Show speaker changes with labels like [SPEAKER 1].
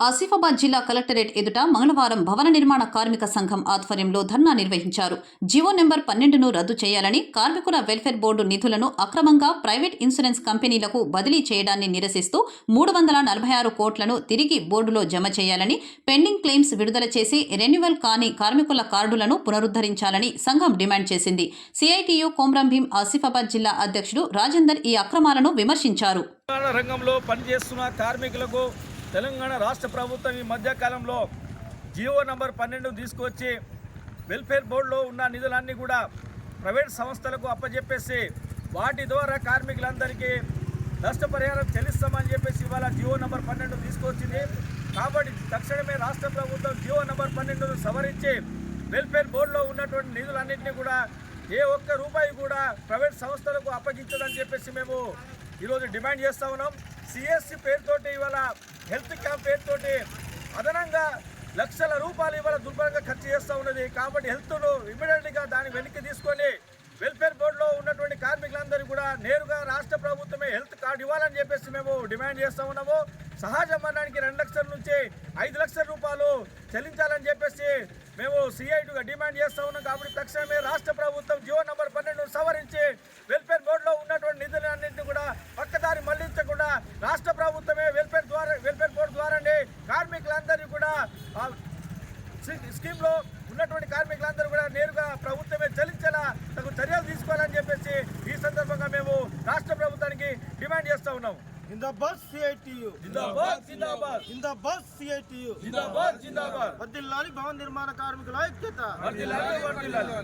[SPEAKER 1] ఆసిఫాబాద్ జిల్లా కలెక్టరేట్ ఎదుట మంగళవారం భవన నిర్మాణ కార్మిక సంఘం ఆధ్వర్యంలో ధర్నా నిర్వహించారు. జివో నెంబర్ పన్నెండును రద్దు చేయాలని కార్మికుల వెల్ఫేర్ బోర్డు నిధులను అక్రమంగా ప్రైవేట్ ఇన్సూరెన్స్ కంపెనీలకు బదిలీ చేయడాన్ని నిరసిస్తూ మూడు వందల నలభై ఆరు కోట్లను తిరిగి బోర్డులో జమ చేయాలని పెండింగ్ క్లెయిమ్స్ విడుదల చేసి రెన్యువల్ కాని కార్మికుల కార్డులను పునరుద్ధరించాలని సంఘం డిమాండ్ చేసింది. సిఐటియు కోమ్రం భీం ఆసిఫాబాద్ జిల్లా అధ్యక్షుడు రాజేందర్ ఈ అక్రమాలను విమర్శించారు.
[SPEAKER 2] రంగంలో పనిచేస్తున్న కార్మికులకు తెలంగాణ రాష్ట్ర ప్రభుత్వం ఈ మధ్యకాలంలో జియో నంబర్ పన్నెండు తీసుకొచ్చి వెల్ఫేర్ బోర్డులో ఉన్న నిధులన్నీ కూడా ప్రైవేట్ సంస్థలకు అప్పజెప్పేసి వాటి ద్వారా కార్మికులందరికీ నష్టపరిహారం చెల్లిస్తామని చెప్పేసి ఇవాళ జియో నంబర్ పన్నెండు తీసుకొచ్చింది. కాబట్టి తక్షణమే రాష్ట్ర ప్రభుత్వం జియో నంబర్ పన్నెండును సవరించి వెల్ఫేర్ బోర్డులో ఉన్నటువంటి నిధులన్నింటినీ కూడా ఏ ఒక్క రూపాయి కూడా ప్రైవేట్ సంస్థలకు అప్పగించదని చెప్పేసి మేము ఈరోజు డిమాండ్ చేస్తా ఉన్నాం. సిఎస్సి పేరుతోటి ఇవాళ హెల్త్ క్యాంప్ పేరుతోటి అదనంగా లక్షల రూపాయలు ఇవాళ దుర్భరంగా ఖర్చు చేస్తూ ఉన్నది. కాబట్టి హెల్త్ను ఇమీడియట్గా దాన్ని వెనక్కి తీసుకొని వెల్ఫేర్ బోర్డులో ఉన్నటువంటి కార్మికులందరూ కూడా నేరుగా రాష్ట్ర ప్రభుత్వమే హెల్త్ కార్డు ఇవ్వాలని చెప్పేసి మేము డిమాండ్ చేస్తూ ఉన్నాము. సహజ మరణానికి రెండు లక్షల నుంచి ఐదు లక్షల రూపాయలు చెల్లించాలని చెప్పేసి మేము సిఐటిగా డిమాండ్ చేస్తూ ఉన్నాం. కాబట్టి తక్షణమే రాష్ట్ర ప్రభుత్వం జియో నంబర్ పన్నెండు సవరించి వెల్ఫేర్ బోర్డులో ఉన్నటువంటి నిధులన్నింటినీ కూడా పక్కదారి మళ్ళించకుండా రాష్ట్ర ప్రభుత్వమే వెల్ఫేర్ ద్వారా వెల్ఫేర్ బోర్డు ద్వారానే కార్మికులందరినీ కూడా స్కీమ్లో ఉన్నటువంటి కార్మికులందరూ కూడా నేరుగా ప్రభుత్వమే చెల్లించేలా తగు చర్యలు తీసుకోవాలని చెప్పేసి ఈ సందర్భంగా మేము రాష్ట్ర ప్రభుత్వానికి డిమాండ్ చేస్తా ఉన్నాం
[SPEAKER 3] జిందాబాద్ సిఐటియు.
[SPEAKER 2] జిందాబాద్ జిందాబాద్.
[SPEAKER 3] జిందాబాద్ సిఐటియు.
[SPEAKER 2] జిందాబాద్ జిందాబాద్.
[SPEAKER 3] వర్దిల్లాలి భవన నిర్మాణ కార్మికుల ఐక్యత.
[SPEAKER 2] వర్ధిల్లాలి, వర్ధిల్లాలి.